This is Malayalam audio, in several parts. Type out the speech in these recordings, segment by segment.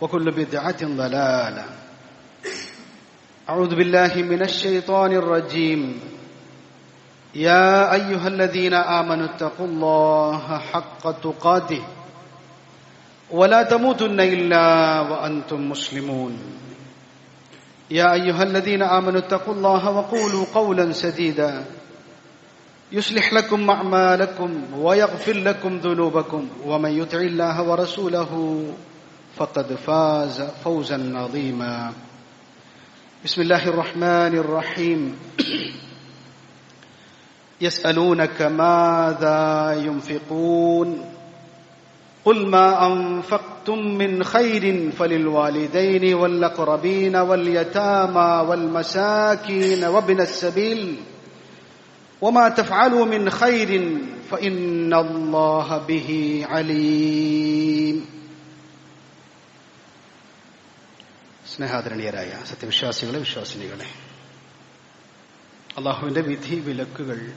وكل بدعة ضلالة. أعوذ بالله من الشيطان الرجيم. يا أيها الذين آمنوا اتقوا الله حق تقاته. ولا تموتن إلا وأنتم مسلمون. يا أيها الذين آمنوا اتقوا الله وقولوا قولا سديدا. يصلح لكم أعمالكم ويغفر لكم ذنوبكم. ومن يطع الله ورسوله فقد فاز فوزا عظيما. بسم الله الرحمن الرحيم. يسألونك ماذا ينفقون؟ قل ما أنفقتم من خير فللوالدين والأقربين واليتامى والمساكين وابن السبيل. وما تفعلوا من خير فإن الله به عليم. സ്നേഹാദരണീയരായ സത്യവിശ്വാസികളെ വിശ്വാസിനികളെ. അള്ളാഹുവിന്റെ വിധി വിലക്കുകൾ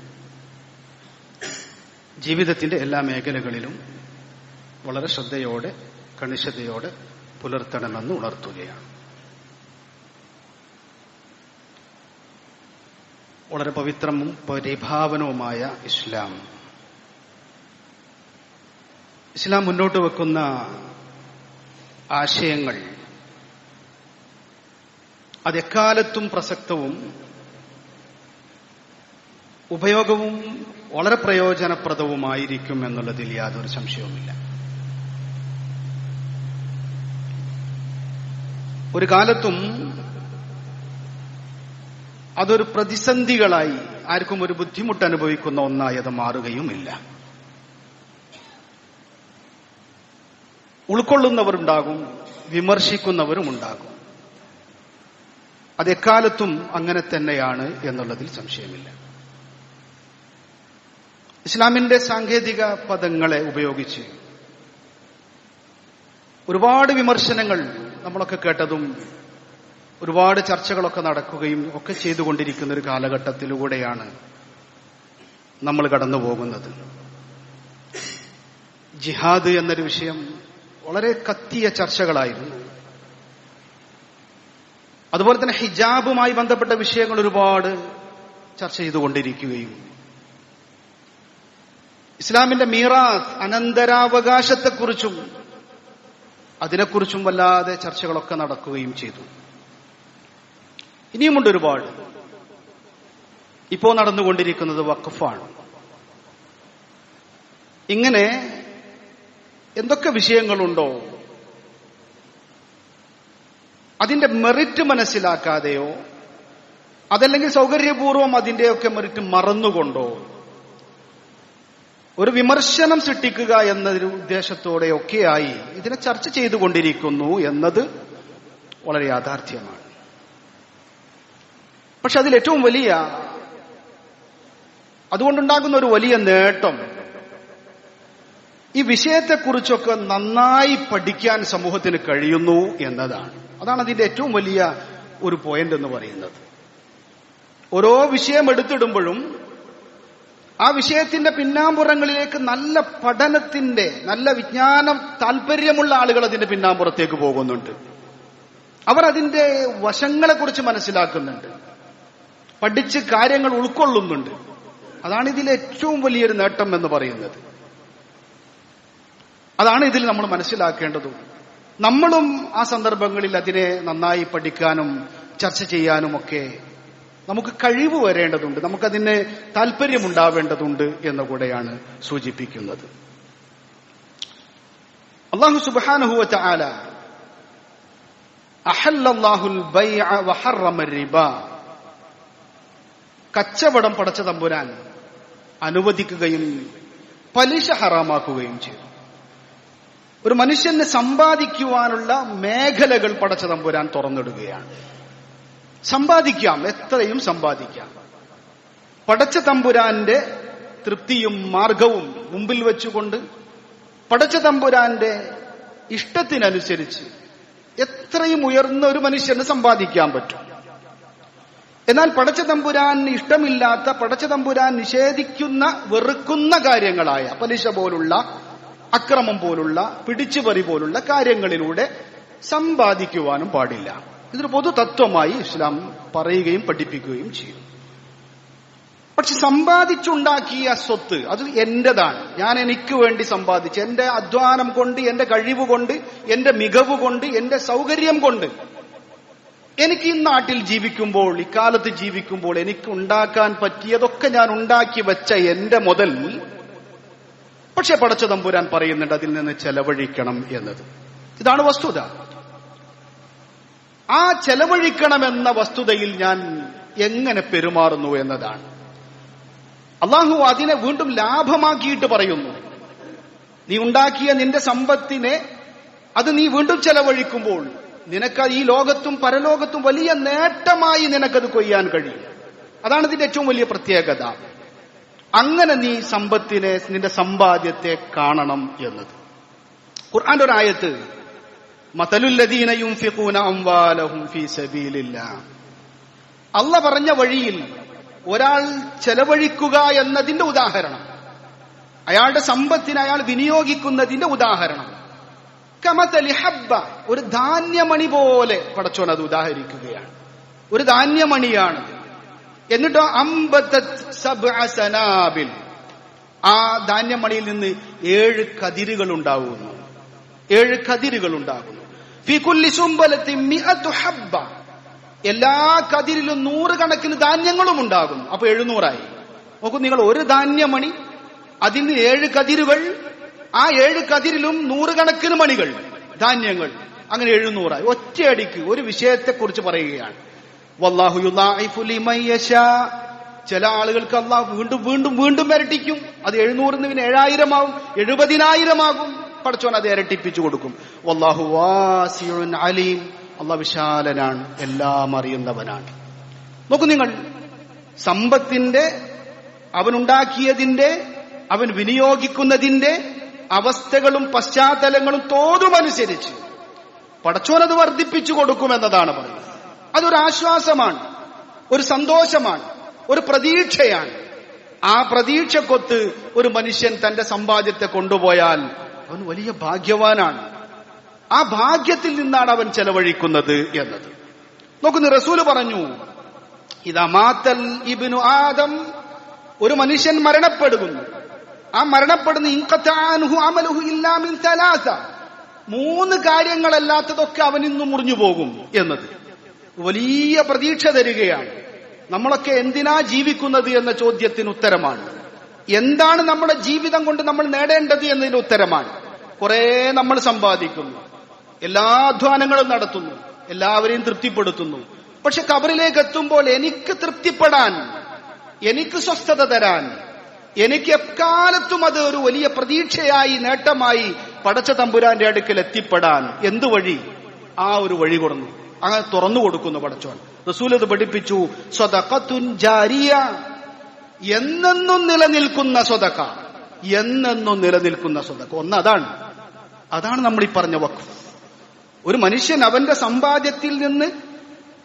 ജീവിതത്തിന്റെ എല്ലാ മേഖലകളിലും വളരെ ശ്രദ്ധയോടെ കണിശതയോടെ പുലർത്തണമെന്ന് ഉണർത്തുകയാണ്. വളരെ പവിത്രവും പരിഭാവനവുമായ ഇസ്ലാം. ഇസ്ലാം മുന്നോട്ട് വെക്കുന്ന ആശയങ്ങൾ അതെക്കാലത്തും പ്രസക്തവും ഉപയോഗവും വളരെ പ്രയോജനപ്രദവുമായിരിക്കും എന്നുള്ളതിൽ യാതൊരു സംശയവുമില്ല. ഒരു കാലത്തും അതൊരു പ്രതിസന്ധികളായി ആർക്കും ഒരു ബുദ്ധിമുട്ട് അനുഭവിക്കുന്ന ഒന്നായി അത് മാറുകയുമില്ല. ഉൾക്കൊള്ളുന്നവരുണ്ടാകും വിമർശിക്കുന്നവരും ഉണ്ടാകും അത് എക്കാലത്തും അങ്ങനെ തന്നെയാണ് എന്നുള്ളതിൽ സംശയമില്ല. ഇസ്ലാമിന്റെ സാങ്കേതിക പദങ്ങളെ ഉപയോഗിച്ച് ഒരുപാട് വിമർശനങ്ങൾ നമ്മളൊക്കെ കേട്ടതും ഒരുപാട് ചർച്ചകളൊക്കെ നടക്കുകയും ഒക്കെ ചെയ്തുകൊണ്ടിരിക്കുന്ന ഒരു കാലഘട്ടത്തിലൂടെയാണ് നമ്മൾ കടന്നു പോകുന്നത്. ജിഹാദ് എന്നൊരു വിഷയം വളരെ കത്തിയ ചർച്ചകളായിരുന്നു. അതുപോലെ തന്നെ ഹിജാബുമായി ബന്ധപ്പെട്ട വിഷയങ്ങൾ ഒരുപാട് ചർച്ച ചെയ്തുകൊണ്ടിരിക്കുകയും ഇസ്ലാമിന്റെ മീറാസ് അനന്തരാവകാശത്തെക്കുറിച്ചും അതിനെക്കുറിച്ചും വല്ലാതെ ചർച്ചകളൊക്കെ നടക്കുകയും ചെയ്തു. ഇനിയുമുണ്ട് ഒരുപാട്. ഇപ്പോ നടന്നുകൊണ്ടിരിക്കുന്നത് വഖഫാണ്. ഇങ്ങനെ എന്തൊക്കെ വിഷയങ്ങളുണ്ടോ? അതിന്റെ മെറിറ്റ് മനസ്സിലാക്കാതെയോ അതല്ലെങ്കിൽ സൗകര്യപൂർവം അതിന്റെയൊക്കെ മെറിറ്റ് മറന്നുകൊണ്ടോ? ഒരു വിമർശനം സൃഷ്ടിക്കുക എന്നൊരു ഉദ്ദേശത്തോടെയൊക്കെയായി ഇതിനെ ചർച്ച ചെയ്തുകൊണ്ടിരിക്കുന്നു എന്നത് വളരെ യാഥാർത്ഥ്യമാണ്. പക്ഷെ അതിൽ ഏറ്റവും വലിയ അതുകൊണ്ടുണ്ടാകുന്ന ഒരു വലിയ നേട്ടം ഈ വിഷയത്തെക്കുറിച്ചൊക്കെ നന്നായി പഠിക്കാൻ സമൂഹത്തിന് കഴിയുന്നു എന്നതാണ്. അതാണ് അതിന്റെ ഏറ്റവും വലിയ ഒരു പോയിന്റ് എന്ന് പറയുന്നത്. ഓരോ വിഷയം എടുത്തിടുമ്പോഴും ആ വിഷയത്തിന്റെ പിന്നാമ്പുറങ്ങളിലേക്ക് നല്ല പഠനത്തിന്റെ നല്ല വിജ്ഞാനം താല്പര്യമുള്ള ആളുകൾ അതിന്റെ പിന്നാമ്പുറത്തേക്ക് പോകുന്നുണ്ട്. അവർ അതിന്റെ വശങ്ങളെക്കുറിച്ച് മനസ്സിലാക്കുന്നുണ്ട്. പഠിച്ച് കാര്യങ്ങൾ ഉൾക്കൊള്ളുന്നുണ്ട്. അതാണ് ഇതിലെ ഏറ്റവും വലിയൊരു നേട്ടം എന്ന് പറയുന്നത്. അതാണ് ഇതിൽ നമ്മൾ മനസ്സിലാക്കേണ്ടതും നമ്മളും ആ സന്ദർഭങ്ങളിൽ അതിനെ നന്നായി പഠിക്കാനും ചർച്ച ചെയ്യാനും ഒക്കെ നമുക്ക് കഴിവ് വരേണ്ടതുണ്ട്. നമുക്കതിന് താല്പര്യമുണ്ടാവേണ്ടതുണ്ട് എന്ന് കൂടെയാണ് സൂചിപ്പിക്കുന്നത്. അള്ളാഹു സുബാനഹുവ ആല അഹല്ലാഹുൽ കച്ചവടം പടച്ച തമ്പുരാൻ അനുവദിക്കുകയും പലിശ ഹറാമാക്കുകയും ചെയ്തു. ഒരു മനുഷ്യന് സമ്പാദിക്കുവാനുള്ള മേഖലകൾ പടച്ച തമ്പുരാൻ തുറന്നിടുകയാണ്. സമ്പാദിക്കാം എത്രയും സമ്പാദിക്കാം. പടച്ച തമ്പുരാന്റെ തൃപ്തിയും മാർഗവും മുമ്പിൽ വെച്ചുകൊണ്ട് പടച്ച തമ്പുരാന്റെ ഇഷ്ടത്തിനനുസരിച്ച് എത്രയും ഉയർന്ന ഒരു മനുഷ്യന് സമ്പാദിക്കാൻ പറ്റും. എന്നാൽ പടച്ച തമ്പുരാൻ ഇഷ്ടമില്ലാത്ത പടച്ച തമ്പുരാൻ നിഷേധിക്കുന്ന വെറുക്കുന്ന കാര്യങ്ങളായ പലിശ പോലുള്ള അക്രമം പോലുള്ള പിടിച്ചുപറി പോലുള്ള കാര്യങ്ങളിലൂടെ സമ്പാദിക്കുവാനും പാടില്ല. ഇതൊരു പൊതു തത്വമായി ഇസ്ലാം പറയുകയും പഠിപ്പിക്കുകയും ചെയ്യും. പക്ഷെ സമ്പാദിച്ചുണ്ടാക്കിയ സ്വത്ത് അത് എന്റേതാണ്. ഞാൻ എനിക്ക് വേണ്ടി സമ്പാദിച്ച് എന്റെ അധ്വാനം കൊണ്ട് എന്റെ കഴിവ് കൊണ്ട് എന്റെ മികവ് കൊണ്ട് എന്റെ സൗകര്യം കൊണ്ട് എനിക്ക് ഈ നാട്ടിൽ ജീവിക്കുമ്പോൾ ഇക്കാലത്ത് ജീവിക്കുമ്പോൾ എനിക്ക് ഉണ്ടാക്കാൻ പറ്റിയതൊക്കെ ഞാൻ ഉണ്ടാക്കി വെച്ച എന്റെ മുതൽ പക്ഷെ പടച്ച തമ്പുരാൻ പറയുന്നുണ്ട് അതിൽ നിന്ന് ചെലവഴിക്കണം എന്നത്. ഇതാണ് വസ്തുത. ആ ചെലവഴിക്കണമെന്ന വസ്തുതയിൽ ഞാൻ എങ്ങനെ പെരുമാറുന്നു എന്നതാണ്. അള്ളാഹു അതിനെ വീണ്ടും ലാഭമാക്കിയിട്ട് പറയുന്നു. നീ ഉണ്ടാക്കിയ നിന്റെ സമ്പത്തിനെ അത് നീ വീണ്ടും ചെലവഴിക്കുമ്പോൾ നിനക്ക് ഈ ലോകത്തും പരലോകത്തും വലിയ നേട്ടമായി നിനക്കത് കൊയ്യാൻ കഴിയും. അതാണ് ഇതിന്റെ ഏറ്റവും വലിയ പ്രത്യേകത. അങ്ങനെ നീ സമ്പത്തിനെ നിന്റെ സമ്പാദ്യത്തെ കാണണം എന്നത്. ഖുർആന്റെ ഒരു ആയത്ത് മതലുല്ലദീനയും അല്ല പറഞ്ഞ വഴിയിൽ ഒരാൾ ചെലവഴിക്കുക എന്നതിന്റെ ഉദാഹരണം അയാളുടെ സമ്പത്തിന് അയാൾ വിനിയോഗിക്കുന്നതിന്റെ ഉദാഹരണം. കമതലി ഹബ്ബ ഒരു ധാന്യമണി പോലെ പടച്ചോൻ അത് ഉദാഹരിക്കുകയാണ്. ഒരു ധാന്യമണിയാണ്. എന്നിട്ടോ അമ്പത്തനാബിൽ ആ ധാന്യമണിയിൽ നിന്ന് ഏഴ് കതിരുകൾ ഉണ്ടാകുന്നു ഏഴ് കതിരുകൾ ഉണ്ടാകുന്നു എല്ലാ കതിരിലും നൂറുകണക്കിന് ധാന്യങ്ങളും ഉണ്ടാകുന്നു. അപ്പൊ എഴുന്നൂറായി. നോക്കൂ നിങ്ങൾ ഒരു ധാന്യമണി അതിന് ഏഴ് കതിരുകൾ ആ ഏഴ് കതിരിലും നൂറുകണക്കിന് മണികൾ ധാന്യങ്ങൾ. അങ്ങനെ എഴുന്നൂറായി. ഒറ്റയടിക്ക് ഒരു വിഷയത്തെക്കുറിച്ച് പറയുകയാണ്. ചില ആളുകൾക്ക് അള്ളാഹ് വീണ്ടും വീണ്ടും വീണ്ടും ഇരട്ടിക്കും. അത് എഴുന്നൂറിന് പിന്നെ ഏഴായിരമാവും. എഴുപതിനായിരമാകും. പഠിച്ചോൻ അത് ഇരട്ടിപ്പിച്ചു കൊടുക്കും. വല്ലാഹു വാസിയുൻ അലീം. അള്ളാഹ് വിശാലനാണ്. എല്ലാം അറിയുന്നവനാണ്. നോക്കൂ നിങ്ങൾ. സമ്പത്തിന്റെ അവനുണ്ടാക്കിയതിന്റെ അവൻ വിനിയോഗിക്കുന്നതിന്റെ അവസ്ഥകളും പശ്ചാത്തലങ്ങളും തോതുമനുസരിച്ച് പടച്ചോനത് വർദ്ധിപ്പിച്ചു കൊടുക്കുമെന്നതാണ് പറയുന്നത്. അതൊരു ആശ്വാസമാണ് ഒരു സന്തോഷമാണ് ഒരു പ്രതീക്ഷയാണ്. ആ പ്രതീക്ഷക്കൊത്ത് ഒരു മനുഷ്യൻ തന്റെ സമ്പാദ്യത്തെ കൊണ്ടുപോയാൽ അവൻ വലിയ ഭാഗ്യവാനാണ്. ആ ഭാഗ്യത്തിൽ നിന്നാണ് അവൻ ചെലവഴിക്കുന്നത് എന്നത്. നോക്കുന്നു റസൂൽ പറഞ്ഞു ഇതമാത്തൽ ഇബിനു ആദം ഒരു മനുഷ്യൻ മരണപ്പെടുന്നു. ആ മരണപ്പെടുന്ന ഇൻകത്താനുഹു അമലുഹു ഇല്ലാമിൻ തലാസ. മൂന്ന് കാര്യങ്ങളല്ലാത്തതൊക്കെ അവൻ ഇന്ന് മുറിഞ്ഞു പോകും എന്നത്. വലിയ പ്രതീക്ഷ തരികയാണ്. നമ്മളൊക്കെ എന്തിനാ ജീവിക്കുന്നത് എന്ന ചോദ്യത്തിന് ഉത്തരമാണ്. എന്താണ് നമ്മുടെ ജീവിതം കൊണ്ട് നമ്മൾ നേടേണ്ടത് എന്നതിന് ഉത്തരമാണ്. കുറെ നമ്മൾ സമ്പാദിക്കുന്നു. എല്ലാ അധ്വാനങ്ങളും നടത്തുന്നു. എല്ലാവരെയും തൃപ്തിപ്പെടുത്തുന്നു. പക്ഷെ കബറിലേക്ക് എത്തുമ്പോൾ എനിക്ക് തൃപ്തിപ്പെടാൻ എനിക്ക് സ്വസ്ഥത തരാൻ എനിക്ക് എക്കാലത്തും അത് ഒരു വലിയ പ്രതീക്ഷയായി നേട്ടമായി പടച്ച തമ്പുരാന്റെ അടുക്കൽ എത്തിപ്പെടാൻ എന്തു വഴി ആ ഒരു വഴി കൊടുന്നു. അങ്ങനെ തുറന്നു കൊടുക്കുന്നു പടച്ചോൻ. റസൂൽ അത് പഠിപ്പിച്ചു സ്വതക്കത്തുൻ ജാരിയ. എന്നെന്നും നിലനിൽക്കുന്ന സ്വതക്ക. എന്നെന്നും നിലനിൽക്കുന്ന സ്വതക്ക. ഒന്ന് അതാണ്. അതാണ് നമ്മൾ ഈ പറഞ്ഞ വഖഫ്. ഒരു മനുഷ്യൻ അവന്റെ സമ്പാദ്യത്തിൽ നിന്ന്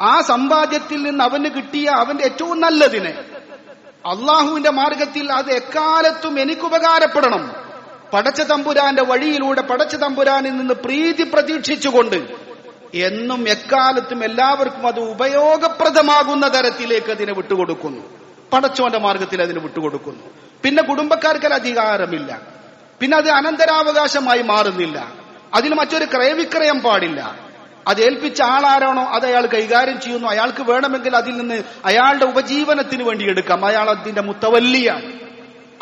ആ സമ്പാദ്യത്തിൽ നിന്ന് അവന് കിട്ടിയ അവന്റെ ഏറ്റവും നല്ലതിനെ അള്ളാഹുവിന്റെ മാർഗത്തിൽ അത് എക്കാലത്തും എനിക്ക് ഉപകാരപ്പെടണം. പടച്ച തമ്പുരാന്റെ വഴിയിലൂടെ പടച്ച തമ്പുരാനിൽ നിന്ന് പ്രീതി പ്രതീക്ഷിച്ചുകൊണ്ട് എന്നും എക്കാലത്തും എല്ലാവർക്കും അത് ഉപയോഗപ്രദമാകുന്ന തരത്തിലേക്ക് അതിനെ വിട്ടുകൊടുക്കുന്നു. പടച്ചോന്റെ മാർഗത്തിൽ അതിന് വിട്ടുകൊടുക്കുന്നു. പിന്നെ കുടുംബക്കാർക്ക് അധികാരമില്ല. പിന്നെ അത് അനന്തരാവകാശമായി മാറുന്നില്ല. അതിന് മറ്റൊരു ക്രയവിക്രയം പാടില്ല. അത് ഏൽപ്പിച്ച ആളാരാണോ അത് അയാൾ കൈകാര്യം ചെയ്യുന്നു. അയാൾക്ക് വേണമെങ്കിൽ അതിൽ നിന്ന് അയാളുടെ ഉപജീവനത്തിന് വേണ്ടി എടുക്കാം. അയാൾ അതിന്റെ മുത്തവല്ലിയാണ്.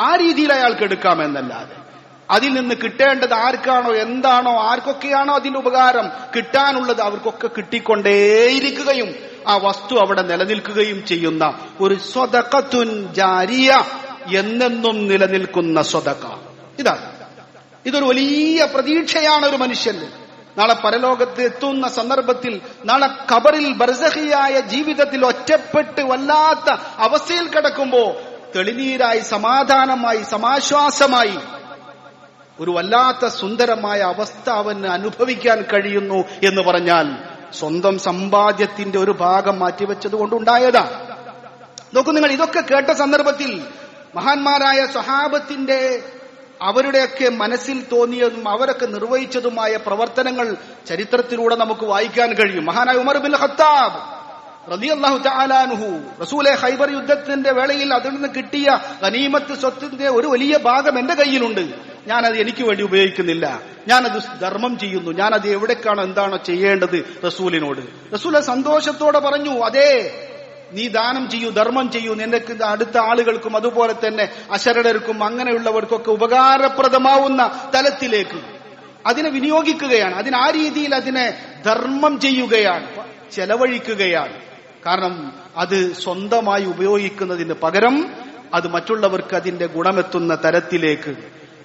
ആ രീതിയിൽ അയാൾക്ക് എടുക്കാമെന്നല്ലാതെ അതിൽ നിന്ന് കിട്ടേണ്ടത് ആർക്കാണോ എന്താണോ ആർക്കൊക്കെയാണോ അതിന്റെ ഉപകാരം കിട്ടാനുള്ളത് അവർക്കൊക്കെ കിട്ടിക്കൊണ്ടേയിരിക്കുകയും ആ വസ്തു അവിടെ നിലനിൽക്കുകയും ചെയ്യുന്ന ഒരു സ്വതക്കത്തുൻ ജാരിയ എന്നെന്നും നിലനിൽക്കുന്ന സ്വതക്ക. ഇതാണ് ഇതൊരു വലിയ പ്രതീക്ഷയാണ് ഒരു മനുഷ്യന് നാളെ പരലോകത്ത് എത്തുന്ന സന്ദർഭത്തിൽ നാളെ കബറിൽ ബർസഹിയായ ജീവിതത്തിൽ ഒറ്റപ്പെട്ട് വല്ലാത്ത അവസ്ഥയിൽ കിടക്കുമ്പോ തെളിനീരായി സമാധാനമായി സമാശ്വാസമായി ഒരു വല്ലാത്ത സുന്ദരമായ അവസ്ഥ അവന് അനുഭവിക്കാൻ കഴിയുന്നു എന്ന് പറഞ്ഞാൽ സ്വന്തം സമ്പാദ്യത്തിന്റെ ഒരു ഭാഗം മാറ്റിവെച്ചത് കൊണ്ടുണ്ടായതാ. നോക്കൂ നിങ്ങൾ ഇതൊക്കെ കേട്ട സന്ദർഭത്തിൽ മഹാന്മാരായ സ്വഹാബത്തിന്റെ അവരുടെയൊക്കെ മനസ്സിൽ തോന്നിയതും അവരൊക്കെ നിർവഹിച്ചതുമായ പ്രവർത്തനങ്ങൾ ചരിത്രത്തിലൂടെ നമുക്ക് വായിക്കാൻ കഴിയും. മഹാനായ ഉമർ ബിൻ ഖത്താബ് റളിയല്ലാഹു തആലാനുഹു റസൂലെ ഹൈബർ യുദ്ധത്തിന്റെ വേളയിൽ അതിൽ നിന്ന് കിട്ടിയ ഗനീമത്ത് സ്വത്തിന്റെ ഒരു വലിയ ഭാഗം എന്റെ കയ്യിലുണ്ട്. ഞാനത് എനിക്ക് വേണ്ടി ഉപയോഗിക്കുന്നില്ല. ഞാനത് ധർമ്മം ചെയ്യുന്നു. ഞാനത് എവിടേക്കാണോ എന്താണോ ചെയ്യേണ്ടത് റസൂലിനോട്. റസൂലെ സന്തോഷത്തോടെ പറഞ്ഞു അതെ നീ ദാനം ചെയ്യൂ ധർമ്മം ചെയ്യൂ. നിനക്ക് അടുത്ത ആളുകൾക്കും അതുപോലെ തന്നെ അശരണർക്കും അങ്ങനെയുള്ളവർക്കൊക്കെ ഉപകാരപ്രദമാവുന്ന തലത്തിലേക്ക്. അതിനെ വിനിയോഗിക്കുകയാണ്. അതിന് ആ രീതിയിൽ അതിനെ ധർമ്മം ചെയ്യുകയാണ് ചെലവഴിക്കുകയാണ്. കാരണം അത് സ്വന്തമായി ഉപയോഗിക്കുന്നതിന് പകരം അത് മറ്റുള്ളവർക്ക് അതിന്റെ ഗുണമെത്തുന്ന തരത്തിലേക്ക്.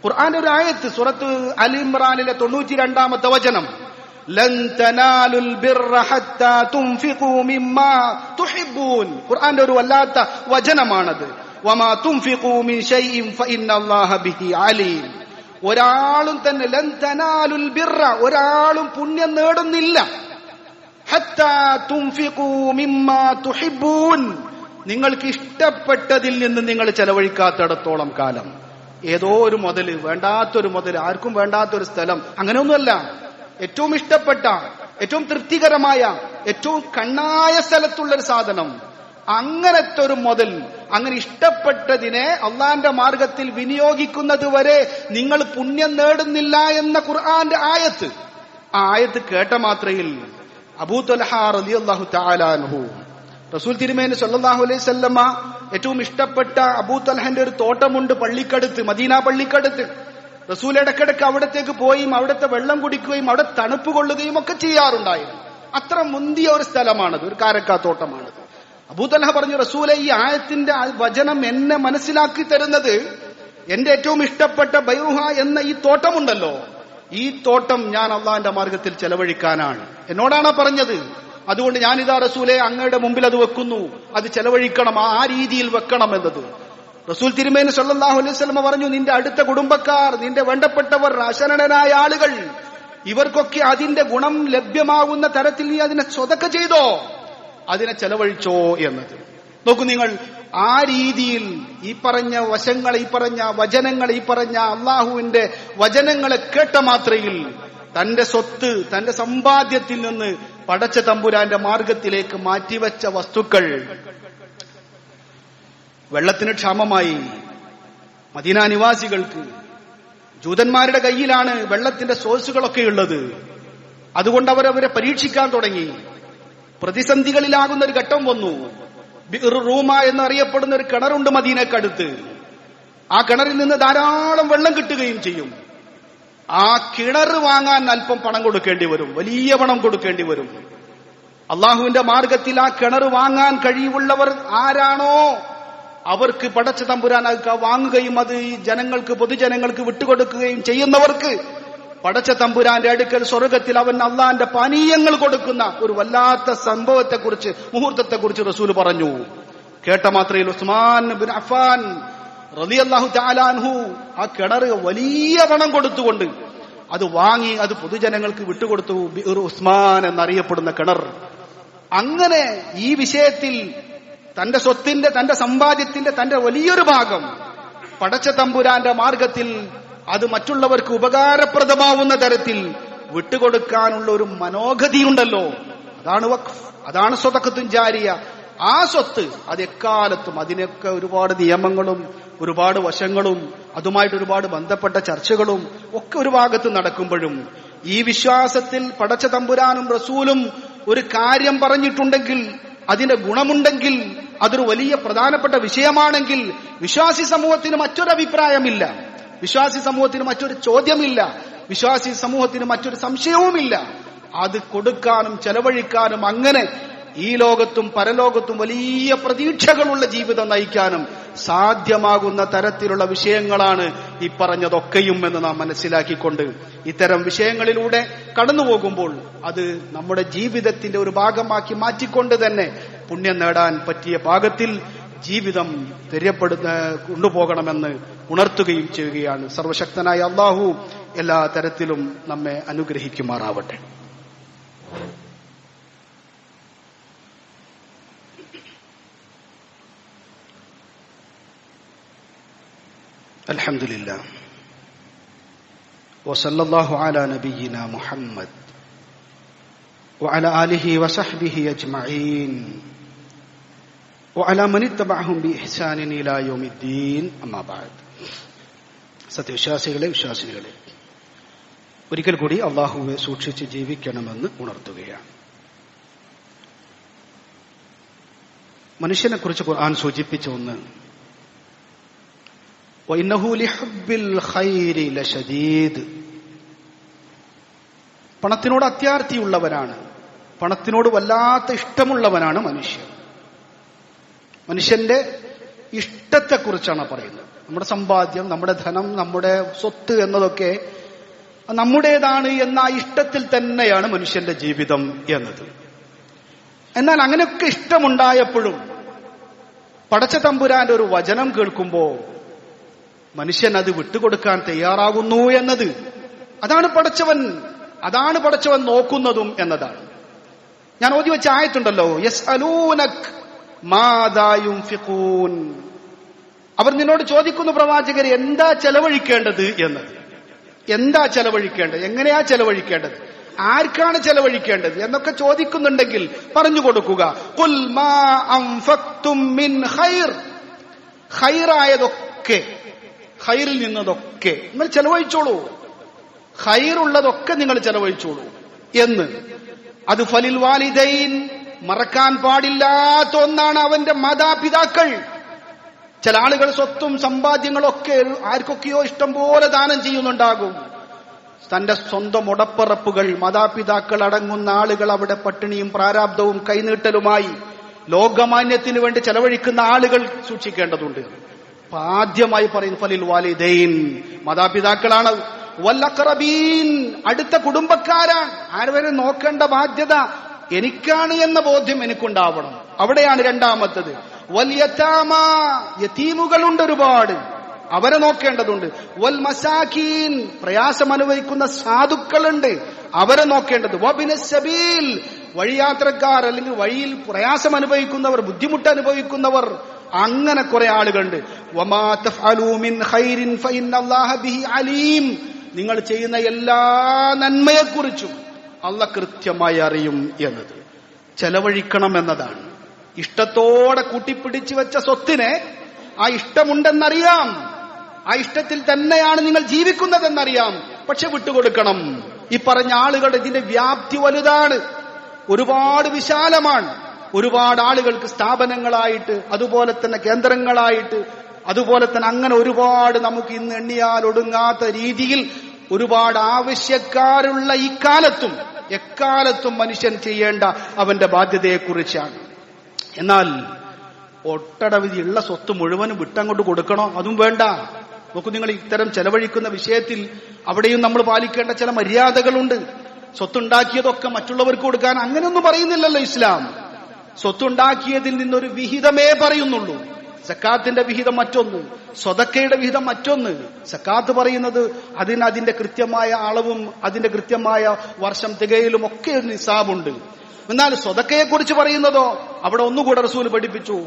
ഖുർആന്റെ ഒരു ആയത്ത് സുറത്ത് അലി ഇമ്രാനിലെ തൊണ്ണൂറ്റി രണ്ടാമത്തെ വചനം ഖുർആന്റെ ഒരു വല്ലാത്ത വചനമാണത്. ഒരാളും തന്നെ ഒരാളും പുണ്യം നേടുന്നില്ല. നിങ്ങൾക്ക് ഇഷ്ടപ്പെട്ടതിൽ നിന്ന് നിങ്ങൾ ചെലവഴിക്കാത്തടത്തോളം കാലം. ഏതോ ഒരു മുതൽ വേണ്ടാത്തൊരു മുതൽ ആർക്കും വേണ്ടാത്തൊരു സ്ഥലം അങ്ങനെയൊന്നുമല്ല. ഏറ്റവും ഇഷ്ടപ്പെട്ട ഏറ്റവും തൃപ്തികരമായ ഏറ്റവും കണ്ണായ സ്ഥലത്തുള്ള ഒരു സാധനം. അങ്ങനത്തെ ഒരു മുതൽ അങ്ങനെ ഇഷ്ടപ്പെട്ടതിനെ അള്ളാന്റെ മാർഗത്തിൽ വിനിയോഗിക്കുന്നത് വരെ നിങ്ങൾ പുണ്യം നേടുന്നില്ല എന്ന ഖുർആന്റെ ആയത്ത്. ആ ആയത്ത് കേട്ട മാത്രയിൽ റസൂൽ അലൈഹി ഏറ്റവും ഇഷ്ടപ്പെട്ട അബൂ തൽഹന്റെ ഒരു തോട്ടമുണ്ട് പള്ളിക്കടുത്ത് മദീന പള്ളിക്കടുത്ത്. റസൂൽ ഇടക്കിടക്ക് അവിടത്തേക്ക് പോയും അവിടുത്തെ വെള്ളം കുടിക്കുകയും അവിടെ തണുപ്പ് കൊള്ളുകയും ഒക്കെ ചെയ്യാറുണ്ടായിരുന്നു. അത്ര മുന്തിയ ഒരു സ്ഥലമാണത് ഒരു കാരക്കാത്തോട്ടമാണത് അബൂതലഹ പറഞ്ഞു റസൂലെ ഈ ആയത്തിന്റെ വചനം എന്നെ മനസ്സിലാക്കി തരുന്നത് എന്റെ ഏറ്റവും ഇഷ്ടപ്പെട്ട ബൈഹ എന്ന ഈ തോട്ടമുണ്ടല്ലോ. ഈ തോട്ടം ഞാൻ അള്ളാന്റെ മാർഗത്തിൽ ചെലവഴിക്കാനാണ്. എന്നോടാണ് പറഞ്ഞത്. അതുകൊണ്ട് ഞാൻ ഞാനിതാ റസൂലെ അങ്ങയുടെ മുമ്പിൽ അത് വെക്കുന്നു. അത് ചെലവഴിക്കണം ആ രീതിയിൽ വെക്കണം എന്നത്. റസൂൽ തിരുമേനി സല്ലാഹു അലൈഹി സ്വലമ പറഞ്ഞു നിന്റെ അടുത്ത കുടുംബക്കാർ നിന്റെ വേണ്ടപ്പെട്ടവർ അശരണനായ ആളുകൾ ഇവർക്കൊക്കെ അതിന്റെ ഗുണം ലഭ്യമാകുന്ന തരത്തിൽ നീ അതിനെ സ്വതക്ക ചെയ്തോ? അതിനെ ചെലവഴിച്ചോ എന്നത്. നോക്കൂ നിങ്ങൾ ആ രീതിയിൽ ഈ പറഞ്ഞ വശങ്ങൾ ഈ പറഞ്ഞ വചനങ്ങൾ ഈ പറഞ്ഞ അള്ളാഹുവിന്റെ വചനങ്ങളെ കേട്ട മാത്രയിൽ തന്റെ സ്വത്ത് തന്റെ സമ്പാദ്യത്തിൽ നിന്ന് പടച്ച തമ്പുരാന്റെ മാർഗത്തിലേക്ക് മാറ്റിവെച്ച വസ്തുക്കൾ വെള്ളത്തിന് ക്ഷാമമായി. മദീന നിവാസികൾക്ക് ജൂതന്മാരുടെ കയ്യിലാണ് വെള്ളത്തിന്റെ സോഴ്സുകളൊക്കെ ഉള്ളത്. അതുകൊണ്ട് അവരവരെ പരീക്ഷിക്കാൻ തുടങ്ങി. പ്രതിസന്ധികളിലാകുന്ന ഒരു ഘട്ടം വന്നു. റൂമ എന്നറിയപ്പെടുന്ന ഒരു കിണറുണ്ട് മദീനക്കടുത്ത്. ആ കിണറിൽ നിന്ന് ധാരാളം വെള്ളം കിട്ടുകയും ചെയ്യും. ആ കിണർ വാങ്ങാൻ അല്പം പണം കൊടുക്കേണ്ടി വരും. വലിയ പണം കൊടുക്കേണ്ടി വരും. അള്ളാഹുവിന്റെ മാർഗത്തിൽ ആ കിണർ വാങ്ങാൻ കഴിവുള്ളവർ ആരാണോ? അവർക്ക് പടച്ച തമ്പുരാൻ വാങ്ങുകയും അത് ഈ ജനങ്ങൾക്ക് പൊതുജനങ്ങൾക്ക് വിട്ടുകൊടുക്കുകയും ചെയ്യുന്നവർക്ക് പടച്ച തമ്പുരാന്റെ അടുക്കൽ സ്വർഗത്തിൽ അവൻ അള്ളാന്റെ പാനീയങ്ങൾ കൊടുക്കുന്ന ഒരു വല്ലാത്ത സംഭവത്തെക്കുറിച്ച് മുഹൂർത്തത്തെക്കുറിച്ച് റസൂൽ പറഞ്ഞു. കേട്ട മാത്രയിൽ ഉസ്മാൻ ബിൻ അഫാൻ റലിയല്ലാഹു താലാൻഹു ആ കിണർ വലിയ പണം കൊടുത്തുകൊണ്ട് അത് വാങ്ങി അത് പൊതുജനങ്ങൾക്ക് വിട്ടുകൊടുത്തു. ഒരു ഉസ്മാൻ എന്നറിയപ്പെടുന്ന കിണർ. അങ്ങനെ ഈ വിഷയത്തിൽ തന്റെ സ്വത്തിന്റെ തന്റെ സമ്പാദ്യത്തിന്റെ തന്റെ വലിയൊരു ഭാഗം പടച്ച തമ്പുരാന്റെ മാർഗത്തിൽ അത് മറ്റുള്ളവർക്ക് ഉപകാരപ്രദമാവുന്ന തരത്തിൽ വിട്ടുകൊടുക്കാനുള്ള ഒരു മനോഗതിയുണ്ടല്ലോ. അതാണ് വഖഫ് അതാണ് സ്വതക്കത്തും ജാരിയ. ആ സ്വത്ത് അത് എക്കാലത്തും അതിനൊക്കെ ഒരുപാട് നിയമങ്ങളും ഒരുപാട് വശങ്ങളും അതുമായിട്ട് ഒരുപാട് ബന്ധപ്പെട്ട ചർച്ചകളും ഒക്കെ ഒരു ഭാഗത്ത് നടക്കുമ്പോഴും ഈ വിശ്വാസത്തിൽ പടച്ച തമ്പുരാനും റസൂലും ഒരു കാര്യം പറഞ്ഞിട്ടുണ്ടെങ്കിൽ അതിന്റെ ഗുണമുണ്ടെങ്കിൽ അതൊരു വലിയ പ്രധാനപ്പെട്ട വിഷയമാണെങ്കിൽ വിശ്വാസി സമൂഹത്തിന് മറ്റൊരു അഭിപ്രായമില്ല വിശ്വാസി സമൂഹത്തിന് മറ്റൊരു ചോദ്യമില്ല. വിശ്വാസി സമൂഹത്തിന് മറ്റൊരു സംശയവുമില്ല. അത് കൊടുക്കാനും ചെലവഴിക്കാനും അങ്ങനെ ഈ ലോകത്തും പരലോകത്തും വലിയ പ്രതീക്ഷകളുള്ള ജീവിതം നയിക്കാനും സാധ്യമാകുന്ന തരത്തിലുള്ള വിഷയങ്ങളാണ് ഈ പറഞ്ഞതൊക്കെയും എന്ന് നാം മനസ്സിലാക്കിക്കൊണ്ട് ഇത്തരം വിഷയങ്ങളിലൂടെ കടന്നു പോകുമ്പോൾ അത് നമ്മുടെ ജീവിതത്തിന്റെ ഒരു ഭാഗമാക്കി മാറ്റിക്കൊണ്ട് തന്നെ പുണ്യം നേടാൻ പറ്റിയ ഭാഗത്തിൽ ജീവിതം തെര്യപ്പെടുന്ന കൊണ്ടുപോകണമെന്ന് ഉണർത്തുകയും ചെയ്യുകയാണ് സർവശക്തനായ അള്ളാഹു എല്ലാ തരത്തിലും നമ്മെ അനുഗ്രഹിക്കുമാറാവട്ടെ الحمد لله وصلى الله على نبينا محمد وعلى آله وصحبه أجمعين സത്യവിശ്വാസികളെ വിശ്വാസികളെ ഒരിക്കൽ കൂടി അള്ളാഹുവെ സൂക്ഷിച്ച് ജീവിക്കണമെന്ന് ഉണർത്തുകയാണ്. മനുഷ്യനെ കുറിച്ച് ഖുർആൻ സൂചിപ്പിച്ച ഒന്ന് പണത്തിനോട് അത്യാർത്ഥിയുള്ളവനാണ് പണത്തിനോട് വല്ലാത്ത ഇഷ്ടമുള്ളവനാണ് മനുഷ്യൻ. മനുഷ്യന്റെ ഇഷ്ടത്തെക്കുറിച്ചാണ് പറയുന്നത്. നമ്മുടെ സമ്പാദ്യം നമ്മുടെ ധനം നമ്മുടെ സ്വത്ത് എന്നതൊക്കെ നമ്മുടേതാണ് എന്ന ആ ഇഷ്ടത്തിൽ തന്നെയാണ് മനുഷ്യന്റെ ജീവിതം എന്നത്. എന്നാൽ അങ്ങനെയൊക്കെ ഇഷ്ടമുണ്ടായപ്പോഴും പടച്ച തമ്പുരാന്റെ ഒരു വചനം കേൾക്കുമ്പോൾ മനുഷ്യൻ അത് വിട്ടുകൊടുക്കാൻ തയ്യാറാകുന്നു എന്നത് അതാണ് പടച്ചവൻ അതാണ് പടച്ചവൻ നോക്കുന്നതും എന്നതാണ്. ഞാൻ ഓതി വെച്ച ആയത്തുണ്ടല്ലോ യെസ് അലൂനക് അവർ നിന്നോട് ചോദിക്കുന്നു പ്രവാചകർ എന്താ ചെലവഴിക്കേണ്ടത് എന്ന് എന്താ ചെലവഴിക്കേണ്ടത്? എങ്ങനെയാ ചെലവഴിക്കേണ്ടത്? ആർക്കാണ് ചെലവഴിക്കേണ്ടത്? എന്നൊക്കെ ചോദിക്കുന്നുണ്ടെങ്കിൽ പറഞ്ഞു കൊടുക്കുക. ഹൈറായതൊക്കെ ഹൈറിൽ നിന്നതൊക്കെ നിങ്ങൾ ചെലവഴിച്ചോളൂ. ഹൈറുള്ളതൊക്കെ നിങ്ങൾ ചെലവഴിച്ചോളൂ എന്ന്. അത് ഫലിൽ വാലിദൈൻ മറക്കാൻ പാടില്ലാത്ത ഒന്നാണ് അവന്റെ മാതാപിതാക്കൾ. ചില ആളുകൾ സ്വത്തും സമ്പാദ്യങ്ങളൊക്കെ ആർക്കൊക്കെയോ ഇഷ്ടം പോലെ ദാനം ചെയ്യുന്നുണ്ടാകും. തന്റെ സ്വന്തം ഉടപ്പറപ്പുകൾ മാതാപിതാക്കൾ അടങ്ങുന്ന ആളുകൾ അവിടെ പട്ടിണിയും പ്രാരാബ്ദവും കൈനീട്ടലുമായി ലോകമാന്യത്തിന് വേണ്ടി ചെലവഴിക്കുന്ന ആളുകൾ സൂക്ഷിക്കേണ്ടതുണ്ട്. അപ്പൊ ആദ്യമായി പറയുന്നു ഫലിൽ വാലിദൈൻ. മാതാപിതാക്കളാണ്. വല്ലക്കറബീൻ അടുത്ത കുടുംബക്കാരാണ്. ആരവരെ നോക്കേണ്ട ബാധ്യത? എനിക്കാണ് എന്ന ബോധ്യം എനിക്കുണ്ടാവണം. അവിടെയാണ് രണ്ടാമത്തത്. വല്യത്താമ യതീമുകളുണ്ട് ഒരുപാട്. അവരെ നോക്കേണ്ടതുണ്ട്. വൽ മസാഖീൻ പ്രയാസം അനുഭവിക്കുന്ന സാധുക്കളുണ്ട്. അവരെ നോക്കേണ്ടത്. വബിനീൽ വഴിയാത്രക്കാർ അല്ലെങ്കിൽ വഴിയിൽ പ്രയാസം അനുഭവിക്കുന്നവർ ബുദ്ധിമുട്ട് അനുഭവിക്കുന്നവർ അങ്ങനെ കുറെ ആളുകളുണ്ട്. നിങ്ങൾ ചെയ്യുന്ന എല്ലാ നന്മയെക്കുറിച്ചും അല്ല കൃത്യമായി അറിയും എന്നത്. ചെലവഴിക്കണം എന്നതാണ്. ഇഷ്ടത്തോടെ കൂട്ടിപ്പിടിച്ചു വെച്ച സ്വത്തിനെ ആ ഇഷ്ടമുണ്ടെന്നറിയാം. ആ ഇഷ്ടത്തിൽ തന്നെയാണ് നിങ്ങൾ ജീവിക്കുന്നതെന്നറിയാം. പക്ഷെ വിട്ടുകൊടുക്കണം. ഈ പറഞ്ഞ ആളുകളുടെ ഇതിന്റെ വ്യാപ്തി വലുതാണ്. ഒരുപാട് വിശാലമാണ്. ഒരുപാട് ആളുകൾക്ക് സ്ഥാപനങ്ങളായിട്ട് അതുപോലെ തന്നെ കേന്ദ്രങ്ങളായിട്ട് അതുപോലെ തന്നെ അങ്ങനെ ഒരുപാട് നമുക്ക് ഇന്ന് എണ്ണിയാൽ ഒടുങ്ങാത്ത രീതിയിൽ ഒരുപാട് ആവശ്യക്കാരുള്ള ഇക്കാലത്തും എക്കാലത്തും മനുഷ്യൻ ചെയ്യേണ്ട അവന്റെ ബാധ്യതയെക്കുറിച്ചാണ്. എന്നാൽ ഒട്ടടവിധി ഉള്ള സ്വത്ത് മുഴുവനും വിട്ടങ്ങോട്ട് കൊടുക്കണോ? അതും വേണ്ട. നോക്കൂ നിങ്ങൾ ഇത്തരം ചെലവഴിക്കുന്ന വിഷയത്തിൽ അവിടെയും നമ്മൾ പാലിക്കേണ്ട ചില മര്യാദകളുണ്ട്. സ്വത്തുണ്ടാക്കിയതൊക്കെ മറ്റുള്ളവർക്ക് കൊടുക്കാൻ അങ്ങനെയൊന്നും പറയുന്നില്ലല്ലോ ഇസ്ലാം. സ്വത്തുണ്ടാക്കിയതിൽ നിന്നൊരു വിഹിതമേ പറയുന്നുള്ളൂ. സക്കാത്തിന്റെ വിഹിതം മറ്റൊന്ന് സ്വതക്കയുടെ വിഹിതം മറ്റൊന്ന്. സക്കാത്ത് പറയുന്നത് അതിന് അതിന്റെ കൃത്യമായ അളവും അതിന്റെ കൃത്യമായ വർഷം തികയിലും ഒക്കെ ഒരു നിസാബുണ്ട്. എന്നാൽ സ്വതക്കയെ കുറിച്ച് പറയുന്നതോ അവിടെ ഒന്നുകൂടെ റസൂൽ പഠിപ്പിച്ചു.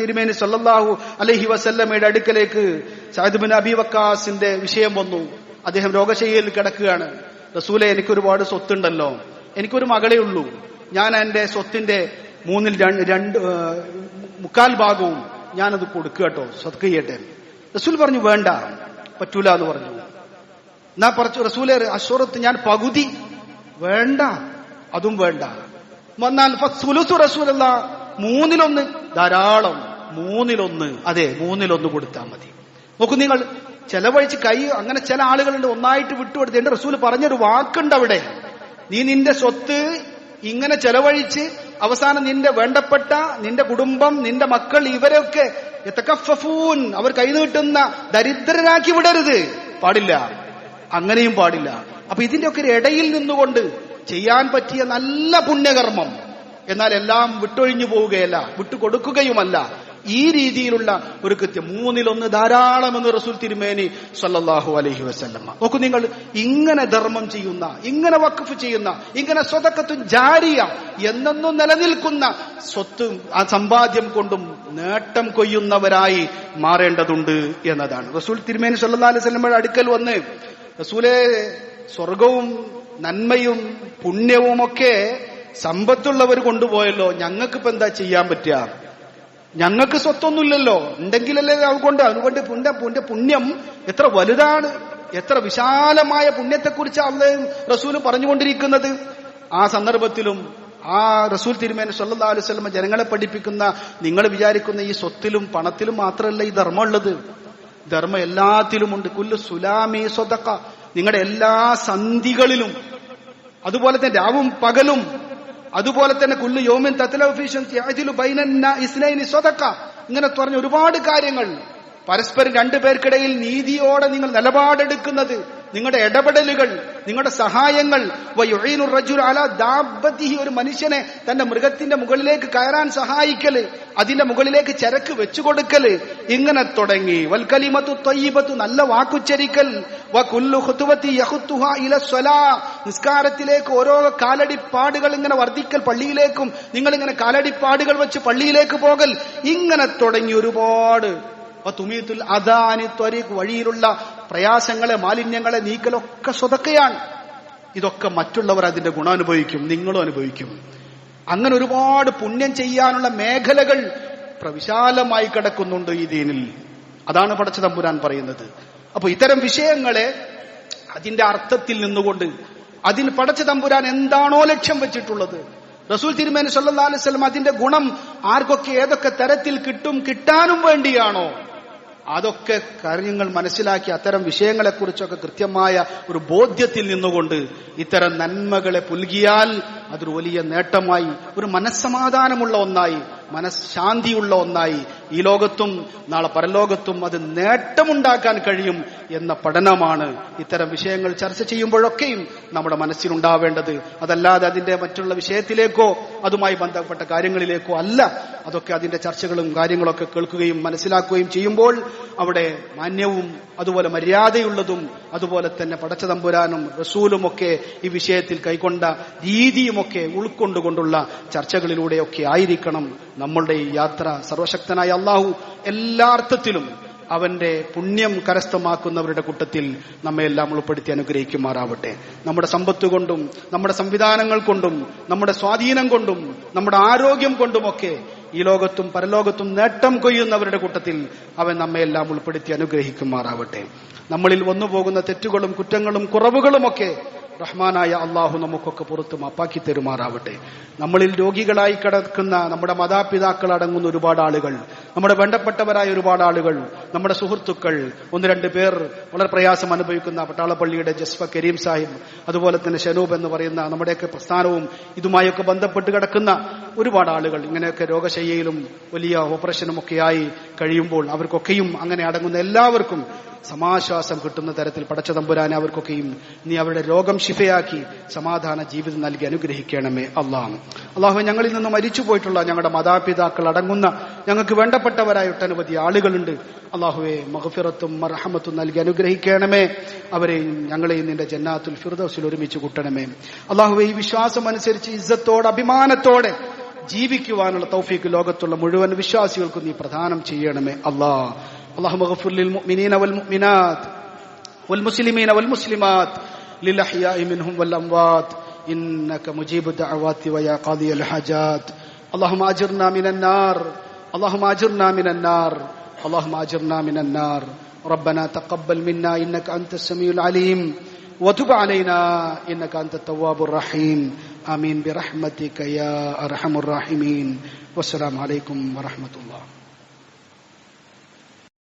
തിരുമേനി സല്ലാഹു അലഹി വസല്ലമ്മയുടെ അടുക്കലേക്ക് സഅദ് ബിൻ അബി വക്കാസിന്റെ വിഷയം വന്നു. അദ്ദേഹം രോഗശയ്യയിൽ കിടക്കുകയാണ്. റസൂലെ എനിക്ക് ഒരുപാട് സ്വത്തുണ്ടല്ലോ. എനിക്കൊരു മകളേ ഉള്ളൂ. ഞാൻ എന്റെ സ്വത്തിന്റെ മൂന്നിൽ രണ്ട് മുക്കാൽ ഭാഗവും ഞാനത് കൊടുക്കുക കേട്ടോ സത്കയ്യട്ടെ റസൂൽ പറഞ്ഞു വേണ്ട പറ്റൂല എന്ന് പറഞ്ഞു. എന്നാ പറച്ചു റസൂലെ അശ്വറത്ത് ഞാൻ പകുതി. വേണ്ട അതും വേണ്ട. വന്നാൽ റസൂലല്ല മൂന്നിലൊന്ന് ധാരാളം മൂന്നിലൊന്ന് അതെ മൂന്നിലൊന്ന് കൊടുത്താൽ മതി. നോക്കൂ നിങ്ങൾ ചെലവഴിച്ച് കൈ അങ്ങനെ ചില ആളുകളുണ്ട് ഒന്നായിട്ട് വിട്ടുകൊടുത്ത് എന്റെ റസൂൽ പറഞ്ഞൊരു വാക്കുണ്ട് അവിടെ. നീ നിന്റെ സ്വത്ത് ഇങ്ങനെ ചെലവഴിച്ച് അവസാനം നിന്റെ വേണ്ടപ്പെട്ട നിന്റെ കുടുംബം നിന്റെ മക്കൾ ഇവരൊക്കെ എത്തക്കഫൂൻ അവർ കൈനീട്ടുന്ന ദരിദ്രരാക്കി വിടരുത്. പാടില്ല. അങ്ങനെയും പാടില്ല. അപ്പൊ ഇതിന്റെ ഒക്കെ ഒരു ഇടയിൽ നിന്നുകൊണ്ട് ചെയ്യാൻ പറ്റിയ നല്ല പുണ്യകർമ്മം. എന്നാൽ എല്ലാം വിട്ടൊഴിഞ്ഞു പോവുകയല്ല വിട്ടുകൊടുക്കുകയുമല്ല. ഈ രീതിയിലുള്ള ഒരു കൃത്യം. മൂന്നിലൊന്ന് ധാരാളമെന്ന് റസൂൽ തിരുമേനി സല്ലാഹു അലഹി വസ്ല്ല നോക്കൂ നിങ്ങൾ ഇങ്ങനെ ധർമ്മം ചെയ്യുന്ന ഇങ്ങനെ വഖഫ് ചെയ്യുന്ന ഇങ്ങനെ സ്വതക്കത്തും ജാരിയ എന്നെന്നും നിലനിൽക്കുന്ന സ്വത്തും ആ സമ്പാദ്യം കൊണ്ടും നേട്ടം കൊയ്യുന്നവരായി മാറേണ്ടതുണ്ട് എന്നതാണ്. റസൂൽ തിരുമേനി സല്ലാ അലൈഹി വസല്ലമ്മയുടെ അടുക്കൽ വന്ന് റസൂലെ സ്വർഗവും നന്മയും പുണ്യവും ഒക്കെ സമ്പത്തുള്ളവർ കൊണ്ടുപോയല്ലോ ഞങ്ങൾക്കിപ്പോ എന്താ ചെയ്യാൻ പറ്റുക? ഞങ്ങൾക്ക് സ്വത്തൊന്നുമില്ലല്ലോ. ഉണ്ടെങ്കിലല്ലേ അതുകൊണ്ട്. അതുകൊണ്ട് പുണ്യ പുണ്യ പുണ്യം എത്ര വലുതാണ്. എത്ര വിശാലമായ പുണ്യത്തെക്കുറിച്ച് അള്ളയും റസൂലും പറഞ്ഞുകൊണ്ടിരിക്കുന്നത്. ആ സന്ദർഭത്തിലും ആ റസൂൽ തിരുമേന അലൈഹി വസല്ലം ജനങ്ങളെ പഠിപ്പിക്കുന്ന നിങ്ങൾ വിചാരിക്കുന്ന ഈ സ്വത്തിലും പണത്തിലും മാത്രമല്ല ഈ ധർമ്മം ഉള്ളത്. ധർമ്മം എല്ലാത്തിലുമുണ്ട്. കുല്ലു സുലാമി സ്വതക്ക നിങ്ങളുടെ എല്ലാ സന്ധികളിലും. അതുപോലെ തന്നെ രാവും പകലും അതുപോലെ തന്നെ കുല്ലു യോമിൻ സ്വതക്ക ഇങ്ങനെ പറഞ്ഞ ഒരുപാട് കാര്യങ്ങൾ. പരസ്പരം രണ്ടുപേർക്കിടയിൽ നീതിയോടെ നിങ്ങൾ നിലപാടെടുക്കുന്നത് നിങ്ങളുടെ ഇടപെടലുകൾ നിങ്ങളുടെ സഹായങ്ങൾ ദാബത്തിഹി ഒരു മനുഷ്യനെ തന്റെ മൃഗത്തിന്റെ മുകളിലേക്ക് കയറാൻ സഹായിക്കൽ അതിന്റെ മുകളിലേക്ക് ചരക്ക് വെച്ചു കൊടുക്കൽ ഇങ്ങനെ തുടങ്ങി. വൽക്കലിമത്തു തൊയ്യബത്തു നല്ല വാക്കുച്ചരിക്കൽ. നിസ്കാരത്തിലേക്ക് ഓരോ കാലടിപ്പാടുകൾ ഇങ്ങനെ വർദ്ധിക്കൽ പള്ളിയിലേക്കും നിങ്ങൾ ഇങ്ങനെ കാലടിപ്പാടുകൾ വെച്ച് പള്ളിയിലേക്ക് പോകൽ ഇങ്ങനെ തുടങ്ങി ഒരുപാട്. തുമീത്തുൽ അദാനി ത്വരീഖ് വഴിയിലുള്ള പ്രയാസങ്ങളെ മാലിന്യങ്ങളെ നീക്കലൊക്കെ സ്വതക്കയാണ്. ഇതൊക്കെ മറ്റുള്ളവർ അതിന്റെ ഗുണം അനുഭവിക്കും നിങ്ങളും അനുഭവിക്കും. അങ്ങനെ ഒരുപാട് പുണ്യം ചെയ്യാനുള്ള മേഖലകൾ പ്രവിശാലമായി കിടക്കുന്നുണ്ട് ഈ ദീനിൽ. അതാണ് പടച്ച തമ്പുരാൻ പറയുന്നത്. അപ്പൊ ഇത്തരം വിഷയങ്ങളെ അതിന്റെ അർത്ഥത്തിൽ നിന്നുകൊണ്ട് അതിൽ പടച്ച തമ്പുരാൻ എന്താണോ ലക്ഷ്യം വെച്ചിട്ടുള്ളത്. റസൂൽ തിരുമേനി സല്ലാ അലൈഹി അതിന്റെ ഗുണം ആർക്കൊക്കെ ഏതൊക്കെ തരത്തിൽ കിട്ടും കിട്ടാനും വേണ്ടിയാണോ? അതൊക്കെ കാര്യങ്ങൾ മനസ്സിലാക്കി അത്തരം വിഷയങ്ങളെക്കുറിച്ചൊക്കെ കൃത്യമായ ഒരു ബോധ്യത്തിൽ നിന്നുകൊണ്ട് ഇത്തരം നന്മകളെ പുൽകിയാൽ അതൊരു വലിയ നേട്ടമായി ഒരു മനസ്സമാധാനമുള്ള ഒന്നായി മനഃശാന്തിയുള്ള ഒന്നായി ഈ ലോകത്തും നാളെ പരലോകത്തും അത് നേട്ടമുണ്ടാക്കാൻ കഴിയും എന്ന പഠനമാണ് ഇത്തരം വിഷയങ്ങൾ ചർച്ച ചെയ്യുമ്പോഴൊക്കെയും നമ്മുടെ മനസ്സിലുണ്ടാവേണ്ടത്. അതല്ലാതെ അതിന്റെ മറ്റുള്ള വിഷയത്തിലേക്കോ അതുമായി ബന്ധപ്പെട്ട കാര്യങ്ങളിലേക്കോ അല്ല. അതൊക്കെ അതിന്റെ ചർച്ചകളും കാര്യങ്ങളൊക്കെ കേൾക്കുകയും മനസ്സിലാക്കുകയും ചെയ്യുമ്പോൾ അവിടെ മാന്യവും അതുപോലെ മര്യാദയുള്ളതും അതുപോലെ തന്നെ പടച്ചതമ്പുരാനും റസൂലും ഒക്കെ ഈ വിഷയത്തിൽ കൈക്കൊണ്ട രീതിയുമൊക്കെ ഉൾക്കൊണ്ടുകൊണ്ടുള്ള ചർച്ചകളിലൂടെയൊക്കെ ആയിരിക്കണം നമ്മളുടെ ഈ യാത്ര. സർവശക്തനായ അള്ളാഹു എല്ലാ അർത്ഥത്തിലും അവന്റെ പുണ്യം കരസ്ഥമാക്കുന്നവരുടെ കൂട്ടത്തിൽ നമ്മെ എല്ലാം ഉൾപ്പെടുത്തി അനുഗ്രഹിക്കുമാറാവട്ടെ. നമ്മുടെ സമ്പത്ത് കൊണ്ടും നമ്മുടെ സംവിധാനങ്ങൾ കൊണ്ടും നമ്മുടെ സ്വാധീനം കൊണ്ടും നമ്മുടെ ആരോഗ്യം കൊണ്ടുമൊക്കെ ഈ ലോകത്തും പരലോകത്തും നേട്ടം കൊയ്യുന്നവരുടെ കൂട്ടത്തിൽ അവൻ നമ്മെ എല്ലാം ഉൾപ്പെടുത്തി അനുഗ്രഹിക്കുമാറാവട്ടെ. നമ്മളിൽ വന്നുപോകുന്ന തെറ്റുകളും കുറ്റങ്ങളും കുറവുകളുമൊക്കെ റഹ്മാനായ അള്ളാഹു നമുക്കൊക്കെ പുറത്ത് മാപ്പാക്കി തരുമാറാവട്ടെ. നമ്മളിൽ രോഗികളായി കിടക്കുന്ന നമ്മുടെ മാതാപിതാക്കൾ അടങ്ങുന്ന ഒരുപാട് ആളുകൾ നമ്മുടെ വേണ്ടപ്പെട്ടവരായ ഒരുപാട് ആളുകൾ നമ്മുടെ സുഹൃത്തുക്കൾ ഒന്ന് രണ്ട് പേർ വളരെ പ്രയാസം അനുഭവിക്കുന്ന പട്ടാളപ്പള്ളിയുടെ ജസ്ഫ കരീം സാഹിബ് അതുപോലെ തന്നെ ഷനൂബ് എന്ന് പറയുന്ന നമ്മുടെയൊക്കെ പ്രസ്ഥാനവും ഇതുമായൊക്കെ ബന്ധപ്പെട്ട് കിടക്കുന്ന ഒരുപാട് ആളുകൾ. ഇങ്ങനെയൊക്കെ രോഗശയ്യയിലും വലിയ ഓപ്പറേഷനും ഒക്കെയായി കഴിയുമ്പോൾ അവർക്കൊക്കെയും അങ്ങനെ അടങ്ങുന്ന എല്ലാവർക്കും സമാശ്വാസം കിട്ടുന്ന തരത്തിൽ പടച്ച തമ്പുരാനെ അവർക്കൊക്കെയും നീ അവരുടെ രോഗം ശിഫയാക്കി സമാധാന ജീവിതം നൽകി അനുഗ്രഹിക്കണമേ അള്ളാഹ്. അള്ളാഹു ഞങ്ങളിൽ നിന്ന് മരിച്ചു പോയിട്ടുള്ള ഞങ്ങളുടെ മാതാപിതാക്കൾ അടങ്ങുന്ന ഞങ്ങൾക്ക് വേണ്ടപ്പെട്ടവരായ ഒട്ടനവധി ആളുകളുണ്ട്. അള്ളാഹുവെ മഹഫിറത്തും മർഹമത്തും നൽകി അനുഗ്രഹിക്കണമേ. അവരെയും ഞങ്ങളെയും നിന്റെ ജന്നാത്തുൽ ഫിർദൌസിൽ ഒരുമിച്ച് കൂട്ടണമേ. അള്ളാഹുവെ ഈ വിശ്വാസം അനുസരിച്ച് ഇസ്സത്തോടെ അഭിമാനത്തോടെ ജീവിക്കുവാനുള്ള തൗഫീക്ക് ലോകത്തുള്ള മുഴുവൻ വിശ്വാസികൾക്കും നീ പ്രദാനം ചെയ്യണമേ അല്ലാ اللهم اغفر للمؤمنين والمؤمنات والمسلمين والمسلمات للأحياء منهم والأموات إنك مجيب الدعوات ويا قاضي الحاجات اللهم أجرنا من النار اللهم أجرنا من النار اللهم أجرنا من النار ربنا تقبل منا إنك أنت السميع العليم وتب علينا إنك أنت التواب الرحيم آمين برحمتك يا أرحم الراحمين. والسلام عليكم ورحمة الله.